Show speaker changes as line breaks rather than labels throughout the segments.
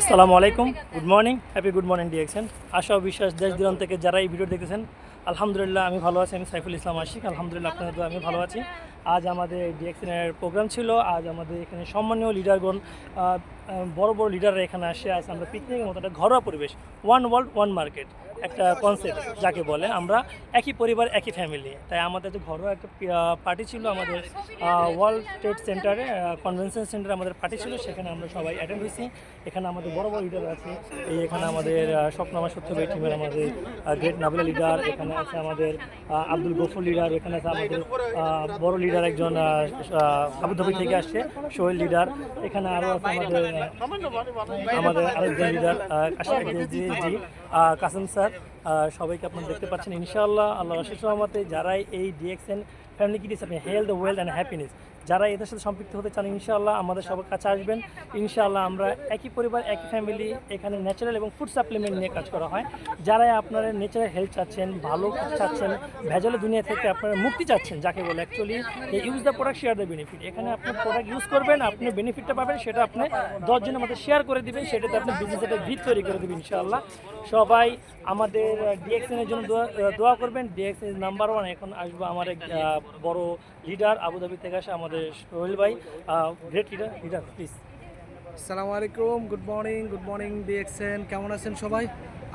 আসসালামু আলাইকুম। Good morning happy good morning DXN আশা বিশ্বাস দেশ দূরান্ত থেকে যারা এই ভিডিও দেখতেছেন, আলহামদুলিল্লাহ আমি ভালো আছি। আমি সাইফুল ইসলাম আশিক। আলহামদুলিল্লাহ আপনাদের আমি ভালো আছি। আজ আমাদের ডিএক্সেনের প্রোগ্রাম ছিল। আজ আমাদের এখানে সম্মানীয় লিডারগণ বড় বড় লিডাররা এখানে আসে। আজ আমরা পিকনিকের মতো একটা ঘরোয়া পরিবেশ ওয়ান ওয়ার্ল্ড ওয়ান মার্কেট একটা কনসেপ্ট যাকে বলে, আমরা একই পরিবার, একই ফ্যামিলি তাই আমাদের যে ঘরোয়া একটা পার্টি ছিল আমাদের ওয়ার্ল্ড ট্রেড সেন্টারে কনভেনশন সেন্টারে আমাদের পার্টি ছিল, সেখানে আমরা সবাই অ্যাটেন্ড হয়েছি। এখানে আমাদের বড় বড় লিডার আছে, এই এখানে আমাদের স্বপ্নামা সত্যবাই টিমের আমাদের গ্রেট নাবিলা লিডার এখানে আছে আমাদের আব্দুল গফুর লিডার এখানে আছে আমাদের বড় লিডার একজন আবুধাবি থেকে আসছে, সোহেল লিডার এখানে আরও আছে আমাদের আমাদের আরেকজন লিডার কাসেম স্যার আহ, সবাইকে আপনারা দেখতে পাচ্ছেন ইনশাআল্লাহ আল্লাহ রশিদ রহমতে যারাই এই ডিএক্সএন ফ্যামিলি কিটিস আপনি হেলথ ওয়েলথ অ্যান্ড হ্যাপিনেস যারা এদের সাথে সম্পৃক্ত হতে চান, ইনশাআল্লাহ আমাদের সবার কাছে আসবেন। ইনশাআল্লাহ আমরা একই পরিবার, একই ফ্যামিলি এখানে ন্যাচারাল এবং ফুড সাপ্লিমেন্ট নিয়ে কাজ করা হয়। যারা আপনারা ন্যাচারাল হেলথ চাচ্ছেন, ভালো চাচ্ছেন ভেজালের দুনিয়া থেকে আপনারা মুক্তি চাচ্ছেন, যাকে বলে actually use the product share the benefit এখানে আপনি প্রোডাক্ট ইউজ করবেন, আপনি বেনিফিটটা পাবেন, সেটা আপনি দশজনের মধ্যে শেয়ার করে দিবেন, সেটাতে আপনি বিজনেস একটা ভিত তৈরি করে দেবেন, ইনশাআল্লাহ। সবাই আমাদের ডিএক্সএনের জন্য দোয়া করবেন। ডিএক্সএন নাম্বার ওয়ান এখন আসব আমার এক বড় লিডার আবুধাবি থেকে আসে আমাদের সোহেল ভাই গ্রেট লিডার লিডার প্লিজ
আসসালামু আলাইকুম গুড মর্নিং গুড মর্নিং দেখছেন কেমন আছেন সবাই?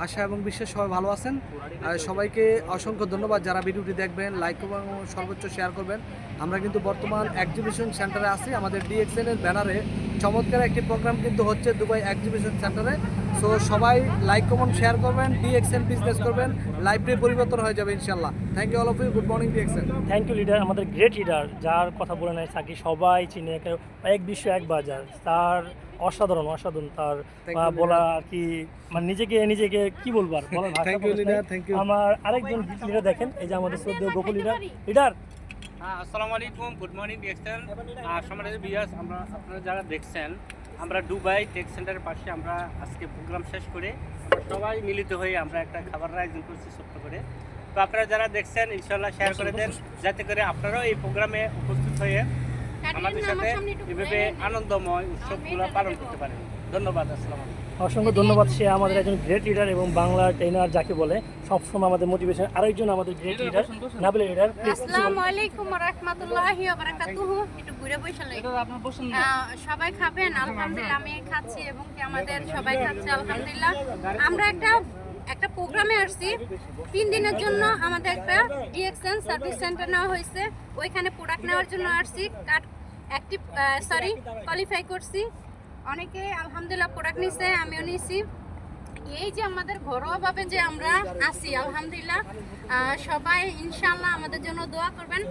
আশা এবং বিশ্বাস সবাই ভালো আছেন। সবাইকে অসংখ্য ধন্যবাদ যারা ভিডিওটি দেখবেন লাইক এবং সর্বোচ্চ শেয়ার করবেন। আমরা কিন্তু বর্তমান এক্সিবিশন সেন্টারে আছি। আমাদের ডিএক্সএন এর ব্যানারে চমৎকার একটি প্রোগ্রাম কিন্তু হচ্ছে দুবাই এক্সিবিশন সেন্টারে সো সবাই লাইক কমেন্ট শেয়ার করবেন ডিএক্সএন বিজনেস করবেন লাইফটাই পরিবর্তন হয়ে যাবে ইনশাল্লাহ thank you all of you good morning DXN
thank you leader আমাদের গ্রেট লিডার যার কথা বলে নেয় থাকি সবাই চিনে একে- বিশ্ব এক বাজার। তার অসাধারণ অসাধারণ তার বলা আর কি মানে নিজেকে নিজেকে কি বলব আর বলার. আমার আরেকজন লিডার দেখেন এই যে আমাদের শ্রদ্ধেয় গোকুল লিডার লিডার
হ্যাঁ আসসালামু আলাইকুম। গুড মর্নিং ডিএক্সেল আর সম্মানিত বিয়াস আমরা আপনারা যারা দেখছেন আমরা দুবাই টেক সেন্টারের পাশে আমরা আজকে প্রোগ্রাম শেষ করে সবাই মিলিত হয়ে আমরা একটা খাবারের আয়োজন করছি ছোট্ট করে। তো আপনারা যারা দেখছেন ইনশাল্লাহ শেয়ার করে দেন যাতে করে আপনারাও এই প্রোগ্রামে উপস্থিত হয়ে আমাদের সাথে এভাবে আনন্দময় উৎসবগুলো পালন করতে পারেন। ধন্যবাদ আসসালামু আলাইকুম।
অসংখ্য ধন্যবাদ। সে আমাদের একজন গ্রেট লিডার এবং বাংলা ট্রেনার যাকে বলে। সবসময় আমাদের মোটিভেশন আরেকজন আমাদের গ্রেট লিডার নাবিলা লিডার
আসসালামু আলাইকুম রহমতুল্লাহি বারাকাতুহু একটু ঘুরে বসে লাগি আহ, সবাই খাবেন আলহামদুলিল্লাহ আমি খাচ্ছি এবং কি আমাদের সবাই খাচ্ছে আলহামদুলিল্লাহ। আমরা একটা একটা প্রোগ্রামে আসছি। তিন দিনের জন্য আমাদের একটা ডিএক্সএন সার্ভিস সেন্টার নেওয়া হয়েছে। ওইখানে প্রোডাক্ট নেওয়ার জন্য আসছি। কাট অ্যাক্টিভ সরি কোয়ালিফাই করছি। অনেকে আলহামদুলিল্লাহ প্রোডাক্ট নিছে, আমিও নিছি। এই যে আমাদের ঘরোয়াভাবে যে আমরা আছি, আলহামদুলিল্লাহ সবাই ইনশাল্লাহ আমাদের জন্য দোয়া করবেন।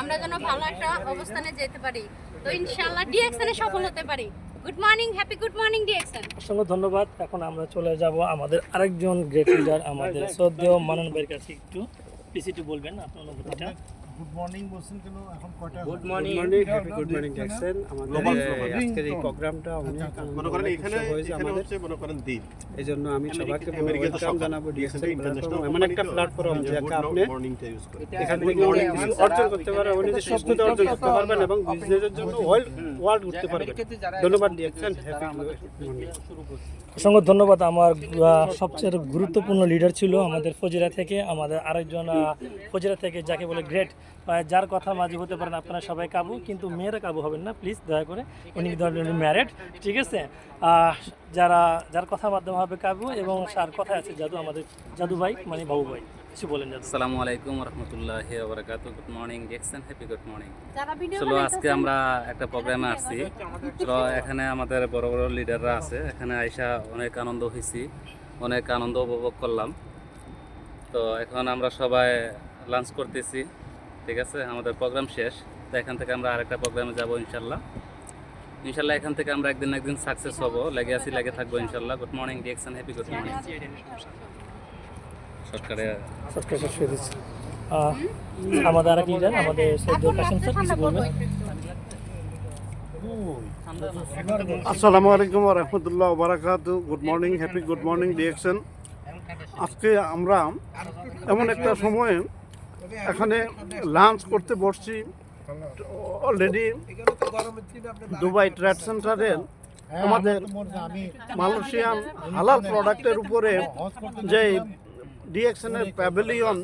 আমরা যেন ভালো একটা অবস্থানে যেতে পারি। তো ইনশাল্লাহ ডিএক্সনে সফল হতে পারি। Good morning happy good morning DXN
অসংখ্য ধন্যবাদ। এখন আমরা চলে যাব আমাদের আরেকজন গ্রেট লিডার আমাদের শ্রদ্ধেয় মানন ভাইয়ের কাছে। একটু একটু বলবেন আপনার অনুভূতিটা।
গুড মর্নিং বলছেন কেন? এখন কয়টা
good morning
happy good morning দেখছেন আমাদের. আজকের এই প্রোগ্রামটা অনেক আনন্দ,
মনে করেন এখানে এখানে হচ্ছে মনে করেন দিন।
এই জন্য আমি সবাইকে ওয়েলকাম। জানাব ডিএসএল এমন একটা প্ল্যাটফর্ম যেটা আপনি। এখান থেকে অনেক কিছু অর্জন করতে পারবেন অনেক স্বপ্নতা অর্জন করতে পারবেন এবং বিজনেসের জন্য ওয়ার্ল্ড ওয়ার্ল্ড ঘুরতে পারবেন। ধন্যবাদ ডিএসএল হ্যাপি মর্নিং
অসংখ্য ধন্যবাদ। আমার সবচেয়ে গুরুত্বপূর্ণ লিডার ছিল আমাদের ফজিরা থেকে। আমাদের আরেকজন ফজিরা থেকে যাকে বলে গ্রেট যার কথা মাঝে হতে পারেন আপনারা সবাই কাবু কিন্তু মেয়েরা কাবু হবেন না প্লিজ দয়া করে। উনি ম্যারেড ঠিক আছে? যারা যার কথার মাধ্যমে হবে কাবু এবং তার কথা আছে জাদু আমাদের জাদু ভাই মানে বাবু ভাই কিছু বলেন
আসসালামু আলাইকুম রহমতুল্লাহি ওবরাকাত গুড মর্নিং দেখছেন হ্যাপি গুড মর্নিং চলো আজকে আমরা একটা প্রোগ্রামে আসছি। তো এখানে আমাদের বড় বড় লিডাররা আছে। এখানে আইসা অনেক আনন্দ হয়েছি অনেক আনন্দ উপভোগ করলাম। তো এখন আমরা সবাই লাঞ্চ করতেছি। ঠিক আছে? আমাদের প্রোগ্রাম শেষ। তো এখান থেকে আমরা আরেকটা প্রোগ্রামে যাব ইনশাল্লাহ ইনশাল্লাহ এখান থেকে আমরা একদিন একদিন সাকসেস হব। লেগে আছি লেগে থাকব ইনশাল্লাহ good morning DXN happy good morning সরকারে
সরকার শেষ হয়ে দিচ্ছে। আমাদের আরেক লিডার আমাদের সৈয়দ কাসিম স্যার কিছু বলবেন
আসসালামু আলাইকুম রহমতুল্লাহ বারাকাত। Good morning happy good morning DXN আজকে আমরা এমন একটা সময়ে এখানে লাঞ্চ করতে বসছি। অলরেডি দুবাই ট্রেড সেন্টারের আমাদের মালয়েশিয়ান হালাল প্রোডাক্টের উপরে যে ডিএক্সএনের প্যাভিলিয়ন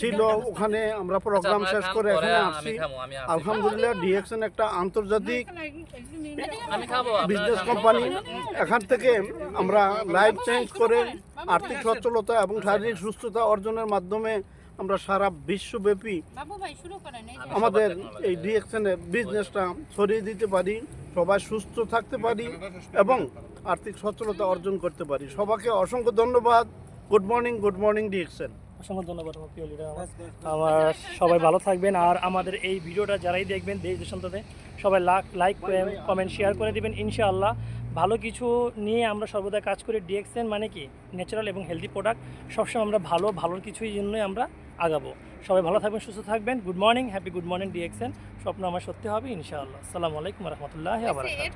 ছিল ওখানে আমরা প্রোগ্রাম শেষ করে এখানে আসছি। আলহামদুলিল্লাহ ডিএক্সএন একটা আন্তর্জাতিক বিজনেস কোম্পানি এখান থেকে আমরা লাইফ চেঞ্জ করে আর্থিক সচ্ছলতা এবং শারীরিক সুস্থতা অর্জনের মাধ্যমে আমরা সারা বিশ্বব্যাপী
বাবু ভাই শুরু করেন এই যে।
আমাদের এই ডিএকশনের বিজনেসটা ছড়িয়ে দিতে পারি সবাই সুস্থ থাকতে পারি এবং আর্থিক সচ্ছলতা অর্জন করতে পারি। সবাইকে অসংখ্য ধন্যবাদ। Good morning good morning DXN
অসংখ্য ধন্যবাদ আমার প্রিয় লিডার আমার। আমার সবাই ভালো থাকবেন আর আমাদের এই ভিডিওটা যারাই দেখবেন দেশ দেশান্তরে সবাই লাইক লাইক কমেন্ট শেয়ার করে দিবেন ইনশাআল্লাহ। ভালো কিছু নিয়ে আমরা সর্বদা কাজ করি ডিএক্সএন মানে কি? ন্যাচারাল এবং হেলদি প্রোডাক্ট সবসময় আমরা ভালো ভালোর কিছুই জন্যই আমরা আগাবো। সবাই ভালো থাকবেন সুস্থ থাকবেন। Good morning happy good morning DXN. স্বপ্ন আমার সত্যি হবে ইনশাআল্লাহ। আসসালামু আলাইকুম রহমতুল্লাহ আবার